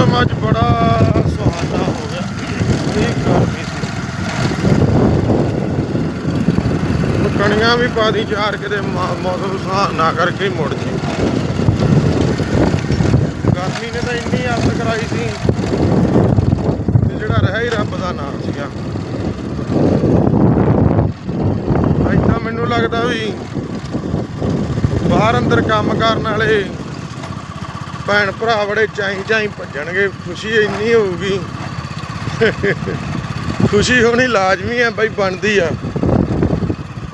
ਮੌਸਮ ਅੱਜ ਬੜਾ ਸੁਹਾਨਾ ਹੋ ਗਿਆ। ਇਹ ਗਰਮੀ ਸੀ। ਕਣੀਆਂ ਵੀ ਪਾਦੀ ਚਾਰ ਕਿਤੇ ਮੌਸਮ ਸੁਹਾਨਾ ਕਰਕੇ ਹੀ ਮੁੜ ਜੀ ਗਰਮੀ ਨੇ ਤਾਂ ਇੰਨੀ ਅੱਤ ਕਰਾਈ ਸੀ ਤੇ ਜਿਹੜਾ ਰਹਿ ਹੀ ਰੱਬ ਦਾ ਨਾਮ ਸੀਗਾ। ਅੱਜ ਮੈਨੂੰ ਲੱਗਦਾ ਵੀ ਬਾਹਰ ਅੰਦਰ ਕੰਮ ਕਰਨ ਵਾਲੇ ਭੈਣ ਭਰਾ ਬੜੇ ਚਾਈ ਚਾਈ ਭੱਜਣਗੇ, ਖੁਸ਼ੀ ਇੰਨੀ ਹੋਊਗੀ। ਖੁਸ਼ੀ ਹੋਣੀ ਲਾਜ਼ਮੀ ਹੈ ਬਈ, ਬਣਦੀ ਆ।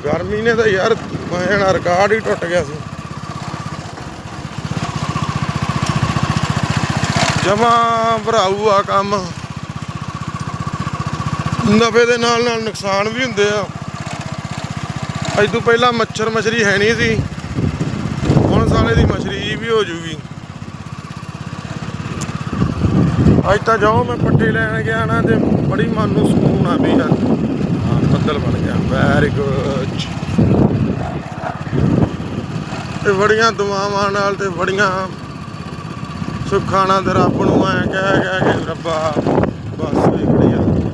ਗਰਮੀ ਨੇ ਤਾਂ ਯਾਰ ਮੈਂ ਰਿਕਾਰਡ ਹੀ ਟੁੱਟ ਗਿਆ ਸੀ। ਜਮਾ ਭਰਾਊ ਆ ਕੰਮ। ਨਫੇ ਦੇ ਨਾਲ ਨਾਲ ਨੁਕਸਾਨ ਵੀ ਹੁੰਦੇ ਆ। ਅੱਜ ਤੋਂ ਪਹਿਲਾਂ ਮੱਛਰ ਮਛਰੀ ਹੈ ਨਹੀਂ ਸੀ। ਹੁਣ ਸਾਲੇ ਦੀ ਮਛਰੀ ਵੀ ਹੋ ਜੂਗੀ। ਅੱਜ ਤਾਂ ਜਾਓ, ਮੈਂ ਪੱਠੇ ਲੈਣ ਗਿਆ ਨਾ ਤੇ ਬੜੀ ਮਨ ਨੂੰ ਸਕੂਨ ਆ ਵੀ ਯਾਰ ਹਾਂ, ਬੱਦਲ ਬਣ ਗਿਆ। ਵੈਰੀ ਗੁੱਡ ਤੇ ਬੜੀਆਂ ਦੁਆਵਾਂ ਨਾਲ ਤੇ ਬੜੀਆਂ ਸੁੱਖਾਂ ਨਾਲ ਤੇ ਰੱਬ ਨੂੰ ਐ ਕਹਿ ਕਹਿ ਕੇ ਰੱਬਾ, ਬਸ ਵੀ ਬੜੀਆਂ।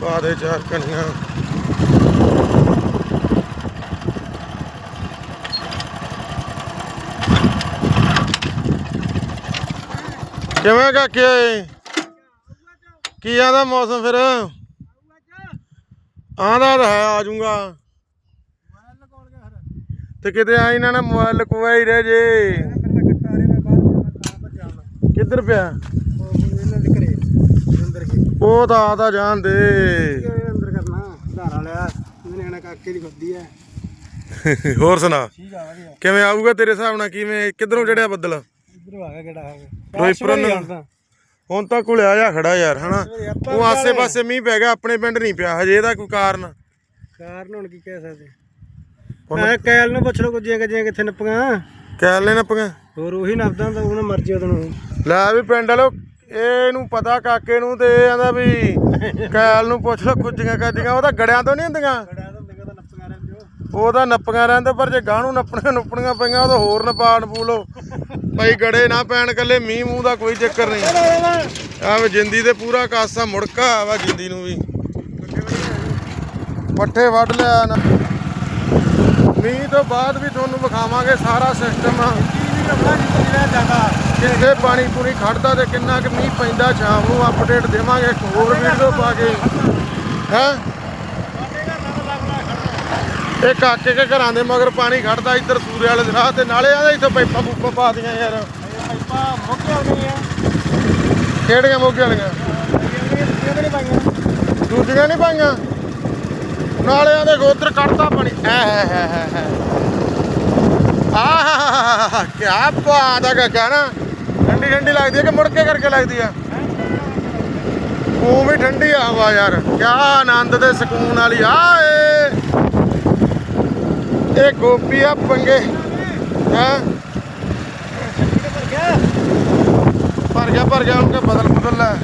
ਪਾ ਦੇ ਚਾਰ ਕਣੀਆਂ ਕਿਵੇਂ ਕਾਕੇ? ਕੀ ਆਦਾ ਮੌਸਮ ਫਿਰ? ਆਂਦਾ ਤਾਂ ਹੈ, ਆ ਜਾਊਗਾ। ਤੇ ਕਿਤੇ ਆਈ ਨਾ ਨਾ ਮੋਬਾਈਲ ਲਕਵਾ ਹੀ ਰਹਿ ਜੇ। ਕਿੱਧਰ ਪਿਆ? ਉਹ ਤਾਂ ਆਦਾ ਜਾਣ ਦੇ। ਹੋਰ ਸੁਣਾ, ਕਿਵੇਂ ਆਊਗਾ ਤੇਰੇ ਹਿਸਾਬ ਨਾਲ, ਕਿਵੇਂ, ਕਿੱਧਰੋਂ ਚੜਿਆ ਬੱਦਲ? ਨੂੰ ਹੁਣ ਤਾਂ ਕੋਲੇ ਆ ਜਾ ਖੜਾ ਯਾਰ ਹਨਾ? ਉਹ ਆਸੇ ਪਾਸੇ ਮੀਂਹ ਪੈ ਗਿਆ ਆਪਣੇ ਪਿੰਡ ਨਹੀਂ ਪਿਆ ਹਜੇ ਇਹਦਾ ਕੋਈ ਕਾਰਨ? ਕਾਰਨ ਹੁਣ ਕੀ ਕਹਿ ਸਕਦੇ? ਹੁਣ- ਮੈਂ ਕੈਲ ਨੂੰ ਪੁੱਛ ਲਓ ਕੁਝੀਆਂ ਕੁਝੀਆਂ ਕਿੱਥੇ ਨੱਪੀਆਂ। ਕੈਲ ਨੇ ਨੱਪੀਆਂ? ਹੋਰ ਉਹੀ ਨੱਪਦਾ ਹੁੰਦਾ ਉਹਨਾਂ ਮਰਜ਼ੀ ਉਹਨੂੰ ਲੈ ਵੀ ਪਿੰਡ ਵਾਲੋ ਇਹਨੂੰ ਪਤਾ ਕਾਕੇ ਨੂੰ ਤੇ ਇਹ ਆਂਦਾ ਵੀ ਕੈਲ ਨੂੰ ਪੁੱਛ ਲੋ ਕੁੱਜੀਆਂ ਕਾਜੀਆਂ ਉਹ ਤਾਂ ਗੜਿਆਂ ਤੋਂ ਨਹੀਂ ਹੁੰਦੀਆਂ ਬੜਾ ਤਾਂ ਹੁੰਦੀਆਂ ਤਾਂ ਨੱਪੀਆਂ ਰਹਿੰਦੇ ਉਹ ਤਾਂ ਨੱਪੀਆਂ ਰਹਿੰਦੇ, ਪਰ ਜੇ ਗਾਹਣੂ ਨੱਪਣੀਆਂ ਨੁੱਪਣੀਆਂ ਪਈਆਂ, ਉਹ ਤਾਂ ਹੋਰ ਨਪਾਣ ਪੂਲੋ ਭਾਈ ਗੜੇ ਨਾ ਪੈਣ ਕੱਲੇ ਮੀਂਹ ਮੂੰਹ ਦਾ ਕੋਈ ਚੱਕਰ ਨਹੀਂ। ਆ ਜਿੰਦੀ ਤੇ ਪੂਰਾ ਕਾਸਾ ਮੁੜਕਾ ਵਾ ਜਿੰਦੀ ਨੂੰ ਵੀ। ਪੱਠੇ ਵੱਢ ਲਿਆ ਨਾ। ਮੀਂਹ ਤੋਂ ਬਾਅਦ ਵੀ ਤੁਹਾਨੂੰ ਵਿਖਾਵਾਂਗੇ ਸਾਰਾ ਸਿਸਟਮ ਕਿੱਥੇ ਪਾਣੀ ਪੂਰੀ ਖੜਦਾ ਤੇ ਕਿੰਨਾ ਕੁ ਮੀਂਹ ਪੈਂਦਾ, ਸ਼ਾਮ ਨੂੰ ਅਪਡੇਟ ਦੇਵਾਂਗੇ, ਇੱਕ ਹੋਰ ਵੀਡੀਓ ਪਾ ਕੇ। ਹੈ? ਇਹ ਕਾਕੇ ਕੇ ਘਰਾਂ ਦੇ ਮਗਰ ਪਾਣੀ ਖੜਦਾ ਇੱਧਰ ਸੂਰੇ ਵਾਲੇ ਦੇ ਰਾਹ ਤੇ ਨਾਲੇ ਆਂਦਾ ਇੱਥੇ ਪਾਈਪਾਂ ਪੂਪਾਂ ਪਾ ਦੀਆਂ ਯਾਰ। ਪਾਈਪਾਂ ਮੁੱਕ ਗਈਆਂ ਕਿਹੜੀਆਂ ਮੋਗੇ ਵਾਲੀਆਂ ਦੂਜੀਆਂ ਨਹੀਂ ਪਾਈਆਂ। ਨਾਲਿਆਂ ਦੇ ਗੋਦਰ ਕੱਢਦਾ ਪਾਣੀ। ਐ ਹੈ ਹੈ ਹੈ ਹੈ ਆਹ ਕੀ ਬਾਤ ਹੈ ਕਾਕਾ ਨਾ ਠੰਡੀ ਠੰਡੀ ਲੱਗਦੀ ਹੈ ਕਿ ਮੁੜ ਕੇ ਕਰਕੇ ਲੱਗਦੀ ਆ? ਉਹ ਵੀ ਠੰਡੀ ਹਵਾ ਯਾਰ। ਕੀ ਆਨੰਦ ਤੇ ਸਕੂਨ ਵਾਲੀ। ਆਏ! ਇਹ ਗੋਪੀ ਆ, ਪੰਗੇ। ਹੈ? ਭਰ ਗਿਆ ਭਰ ਗਿਆ, ਉਹਨੂੰ ਬਦਲ ਬਦਲ ਲੈ।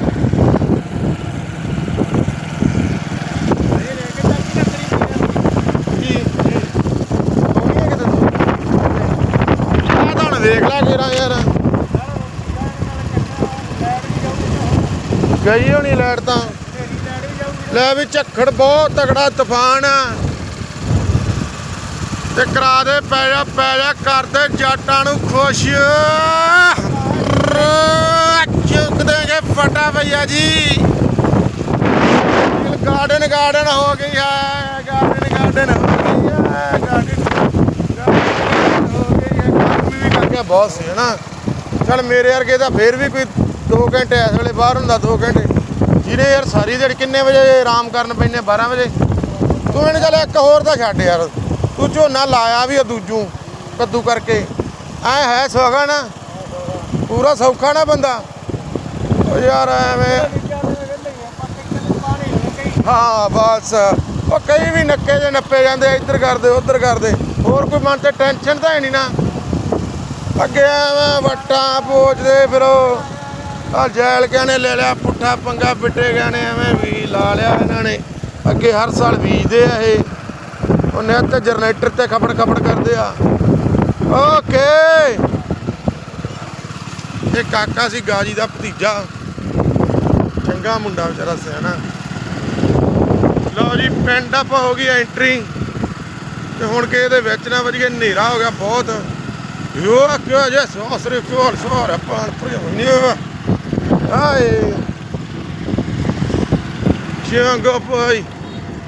ਦੇਖ ਆਉਣੀ ਲੈ ਕਿਰਾ ਯਾਰ। ਗਈ ਹੋਣੀ ਲਾਈਟ ਤਾਂ। ਲੈ ਵੀ ਝੱਖੜ ਬਹੁਤ ਤਗੜਾ ਤੂਫਾਨ ਆ। ਤੇ ਕਰਾ ਦੇ, ਪੈ ਜਾ ਪੈ ਜਾ ਕਰਦੇ ਜੱਟਾਂ ਨੂੰ ਖੁਸ਼। ਚੁੱਕ ਦੇਗੇ, ਫਟਾ ਭਈਆ ਜੀ। ਗਾਰਡਨ ਗਾਰਡਨ ਹੋ ਗਈ ਹੈ ਗਾਰਡਨ ਗਾਰਡਨ ਹੋ ਗਈ ਹੈ ਗਾਰਡਨ ਗਾਰਡਨ ਹੋ ਗਈ ਹੈ। ਗਰਮੀ ਵੀ ਕਰਕੇ ਬਹੁਤ ਸੀ, ਹਨਾ। ਚਲ ਮੇਰੇ ਵਰਗੇ ਤਾਂ ਫੇਰ ਵੀ ਕੋਈ 2 ਘੰਟੇ ਇਸ ਵੇਲੇ ਬਾਹਰ ਹੁੰਦਾ 2 ਘੰਟੇ। ਜਿਹਨੇ ਯਾਰ ਸਾਰੀ ਦਿਹਾੜੀ ਕਿੰਨੇ ਵਜੇ ਆਰਾਮ ਕਰਨ ਪੈਂਦੇ 12 ਵਜੇ। ਤੂੰ ਮੈਨੂੰ ਚੱਲ ਇੱਕ ਹੋਰ ਤਾਂ ਛੱਡ ਯਾਰ। ਤੂੰ ਝੋਨਾ ਲਾਇਆ ਵੀ ਆ ਦੂਜੂ, ਕੱਦੂ ਕਰਕੇ। ਐ ਹੈ ਸੌਖਾ ਨਾ। ਪੂਰਾ ਸੌਖਾ ਨਾ ਬੰਦਾ। ਉਹ ਯਾਰ ਐਵੇਂ। ਹਾਂ, ਬਸ। ਉਹ ਕਈ ਵੀ ਨੱਕੇ ਜੇ ਨੱਪੇ ਜਾਂਦੇ ਇੱਧਰ ਕਰਦੇ ਉੱਧਰ ਕਰਦੇ ਹੋਰ ਕੋਈ ਮਨ ਤੇ ਟੈਨਸ਼ਨ ਤਾਂ ਹੈ ਨਹੀਂ ਨਾ। ਅੱਗੇ ਐਵੇਂ ਵੱਟਾਂ ਪੋਚਦੇ ਫਿਰੋ। ਆ ਜੈਲ ਕਿਆਂ ਨੇ ਲੈ ਲਿਆ, ਪੁੱਠਾ ਪੰਗਾ ਪਿੱਟੇ ਗਿਆ ਨੇ ਐਵੇਂ ਵੀ ਲਾ ਲਿਆ ਇਹਨਾਂ ਨੇ। ਅੱਗੇ ਹਰ ਸਾਲ ਬੀਜਦੇ ਆ ਇਹ। ਉਹਨੇ ਤੇ ਜਨਰੇਟਰ ਤੇ ਖਪੜ ਖਪੜ ਕਰਦੇ ਆ। ਓਕੇ। ਇਹ ਕਾਕਾ ਸੀ ਗਾਜੀ ਦਾ ਭਤੀਜਾ। ਚੰਗਾ ਮੁੰਡਾ ਵਿਚਾਰਾ ਸਿਆਣਾ। ਲਓ ਜੀ, ਪਿੰਡ ਆਪ ਹੋ ਗਈ ਐਂਟਰੀ। ਤੇ ਹੁਣ ਕਿ ਇਹਦੇ ਵਿੱਚ ਨਾ ਵਧੀਆ ਹਨੇਰਾ ਹੋ ਗਿਆ ਬਹੁਤ। ਯੋ, ਕਿਉਂ ਜੇ ਸੋਸਰੇ ਕਿਉਂ ਸੋਰ ਆਪਾਂ ਪ੍ਰਿਯ ਹਾਏ। ਚੰਗਾ ਭਾਈ।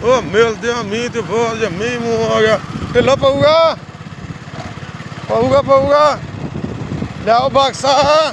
ਉਹ ਮਿਲਦੇ ਆ ਮੀਂਹ ਤੇ ਬਹੁਤ ਮੀਂਹ ਮੂੰਹ ਆ ਗਿਆ। ਢਿੱਲਾ ਪਊਗਾ? ਪਊਗਾ ਪਊਗਾ। ਲਿਆਓ ਬਾਕਸਾ।